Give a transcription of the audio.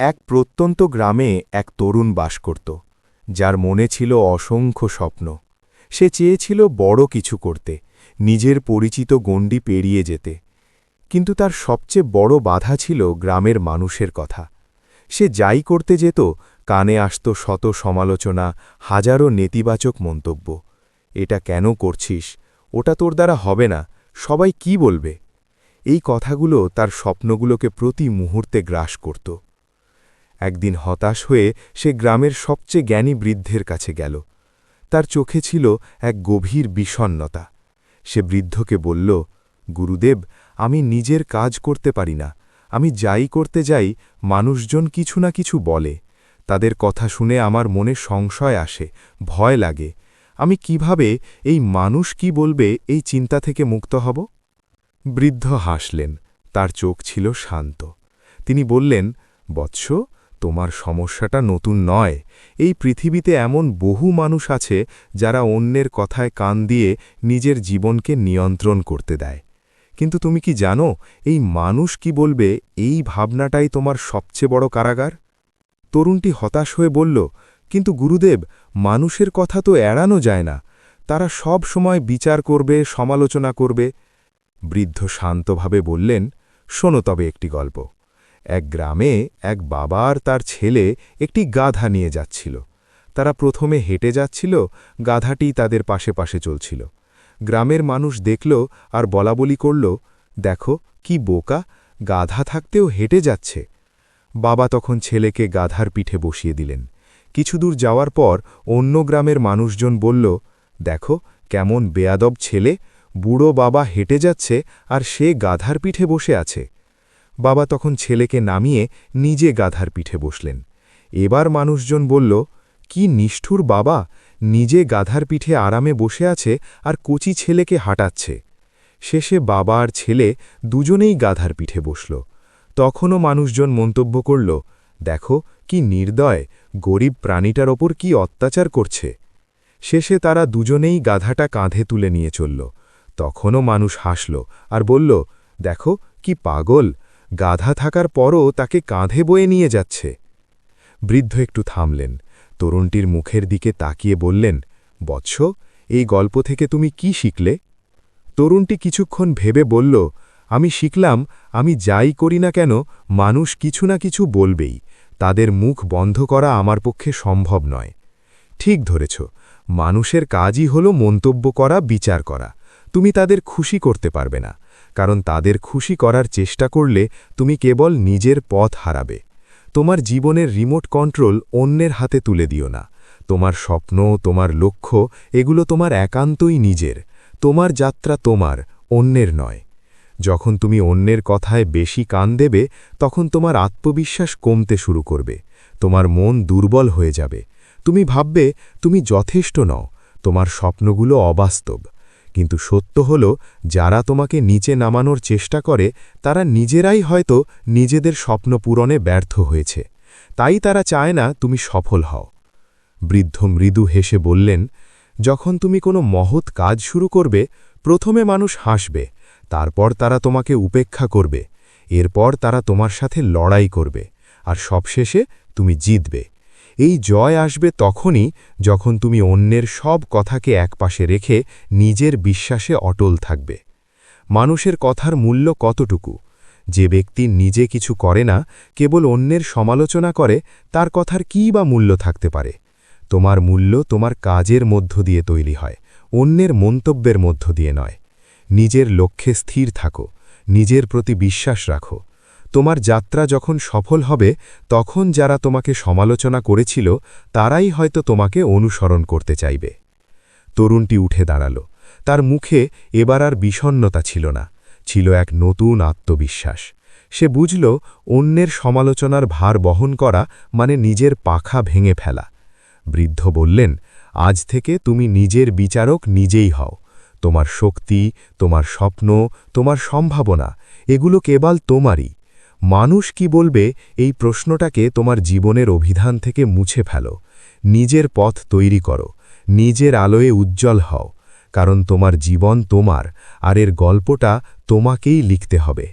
এক প্রত্যন্ত গ্রামে এক তরুণ বাস করত, যার মনে ছিল অসংখ্য স্বপ্ন। সে চেয়েছিল বড় কিছু করতে, নিজের পরিচিত গণ্ডি পেরিয়ে যেতে। কিন্তু তার সবচেয়ে বড় বাধা ছিল গ্রামের মানুষের কথা। সে যাই করতে যেত, কানে আসত শত সমালোচনা, হাজারো নেতিবাচক মন্তব্য। এটা কেন করছিস? ওটা তোর দ্বারা হবে না। সবাই কি বলবে? এই কথাগুলো তার স্বপ্নগুলোকে প্রতি মুহূর্তে গ্রাস করত। একদিন হতাশ হয়ে সে গ্রামের সবচেয়ে জ্ঞানী বৃদ্ধের কাছে গেল। তার চোখে ছিল এক গভীর বিষণ্নতা সে বৃদ্ধকে বলল, গুরুদেব, আমি নিজের কাজ করতে পারি না। আমি যাই করতে যাই, মানুষজন কিছু না কিছু বলে। তাদের কথা শুনে আমার মনে সংশয় আসে, ভয় লাগে। আমি কীভাবে এই মানুষ কি বলবে এই চিন্তা থেকে মুক্ত হব? বৃদ্ধ হাসলেন। তার চোখ ছিল শান্ত। তিনি বললেন, বৎস তোমার সমস্যাটা নতুন নয়। এই পৃথিবীতে এমন বহু মানুষ আছে যারা অন্যের কথায় কান দিয়ে নিজের জীবনকে নিয়ন্ত্রণ করতে দেয়। কিন্তু তুমি কি জানো, এই মানুষ কি বলবে, এই ভাবনাটাই তোমার সবচেয়ে বড় কারাগার? তরুণটি হতাশ হয়ে বলল, কিন্তু গুরুদেব, মানুষের কথা তো এড়ানো যায় না। তারা সব সময় বিচার করবে, সমালোচনা করবে। বৃদ্ধ শান্তভাবে বললেন, শোনো তবে একটি গল্প। এক গ্রামে এক বাবা আর তার ছেলে একটি গাধা নিয়ে যাচ্ছিল। তারা প্রথমে হেঁটে যাচ্ছিল, গাধাটি তাদের পাশে পাশে চলছিল। গ্রামের মানুষ দেখল আর বলাবলি করল, দেখো, কি বোকা, গাধা থাকতেও হেঁটে যাচ্ছে। বাবা তখন ছেলেকে গাধার পিঠে বসিয়ে দিলেন। কিছু দূর যাওয়ার পর অন্য গ্রামের মানুষজন বলল, দেখো, কেমন বেয়াদব ছেলে, বুড়ো বাবা হেঁটে যাচ্ছে আর সে গাধার পিঠে বসে আছে। বাবা তখন ছেলেকে নামিয়ে নিজে গাধার পিঠে বসলেন। এবার মানুষজন বলল, কি নিষ্ঠুর বাবা, নিজে গাধার পিঠে আরামে বসে আছে আর কচি ছেলেকে হাঁটাচ্ছে। শেষে বাবা আর ছেলে দুজনেই গাধার পিঠে বসল। তখনও মানুষজন মন্তব্য করল, দেখো, কি নির্দয়, গরিব প্রাণীটার ওপর কি অত্যাচার করছে? শেষে তারা দুজনেই গাধাটা কাঁধে তুলে নিয়ে চলল। তখনও মানুষ হাসল আর বলল, দেখো, কি পাগল গাধা থাকার পরও তাকে কাঁধে বয়ে নিয়ে যাচ্ছে। বৃদ্ধ একটু থামলেন। তরুণটির মুখের দিকে তাকিয়ে বললেন, বৎস, এই গল্প থেকে তুমি কি শিখলে? তরুণটি কিছুক্ষণ ভেবে বলল, আমি শিখলাম, আমি যাই করি না কেন, মানুষ কিছু না কিছু বলবেই। তাদের মুখ বন্ধ করা আমার পক্ষে সম্ভব নয়। ঠিক ধরেছ, মানুষের কাজই হল মন্তব্য করা, বিচার করা। তুমি তাদের খুশি করতে পারবে না। কারণ তাদের খুশি করার চেষ্টা করলে তুমি কেবল নিজের পথ হারাবে। তোমার জীবনের রিমোট কন্ট্রোল অন্যের হাতে তুলে দিও না। তোমার স্বপ্ন, তোমার লক্ষ্য, এগুলো তোমার একান্তই নিজের। তোমার যাত্রা তোমার, অন্যের নয়। যখন তুমি অন্যের কথায় বেশি কান দেবে, তখন তোমার আত্মবিশ্বাস কমতে শুরু করবে। তোমার মন দুর্বল হয়ে যাবে। তুমি ভাববে, তুমি যথেষ্ট নও। তোমার স্বপ্নগুলো অবাস্তব। কিন্তু সত্য হল, যারা তোমাকে নিচে নামানোর চেষ্টা করে, তারা নিজেরাই হয়তো নিজেদের স্বপ্ন পূরণে ব্যর্থ হয়েছে। তাই তারা চায় না তুমি সফল হও। বৃদ্ধ মৃদু হেসে বললেন, যখন তুমি কোনো মহৎ কাজ শুরু করবে, প্রথমে মানুষ হাসবে, তারপর তারা তোমাকে উপেক্ষা করবে, এরপর তারা তোমার সাথে লড়াই করবে, আর সবশেষে তুমি জিতবে। এই জয় আসবে তখনই যখন তুমি অন্যের সব কথাকে একপাশে রেখে নিজের বিশ্বাসে অটল থাকবে। মানুষের কথার মূল্য কতটুকু? যে ব্যক্তি নিজে কিছু করে না, কেবল অন্যের সমালোচনা করে, তার কথার কী বা মূল্য থাকতে পারে? তোমার মূল্য তোমার কাজের মধ্য দিয়ে তৈরি হয়, অন্যের মন্তব্যের মধ্য দিয়ে নয়। নিজের লক্ষ্যে স্থির থাকো, নিজের প্রতি বিশ্বাস রাখো। তোমার যাত্রা যখন সফল হবে, তখন যারা তোমাকে সমালোচনা করেছিল, তারাই হয়তো তোমাকে অনুসরণ করতে চাইবে। তরুণটি উঠে দাঁড়াল। তার মুখে এবার আর বিষণ্নতা ছিল না, ছিল এক নতুন আত্মবিশ্বাস। সে বুঝল, অন্যের সমালোচনার ভার বহন করা মানে নিজের পাখা ভেঙে ফেলা। বৃদ্ধ বললেন, আজ থেকে তুমি নিজের বিচারক নিজেই হও। তোমার শক্তি, তোমার স্বপ্ন, তোমার সম্ভাবনা, এগুলো কেবল তোমারই। মানুষ কি বলবে এই প্রশ্নটাকে তোমার জীবনের অভিধান থেকে মুছে ফেলো। নিজের পথ তৈরি করো। নিজের আলোয়ে উজ্জ্বল হও। কারণ তোমার জীবন তোমার, আর এর গল্পটা তোমাকেই লিখতে হবে।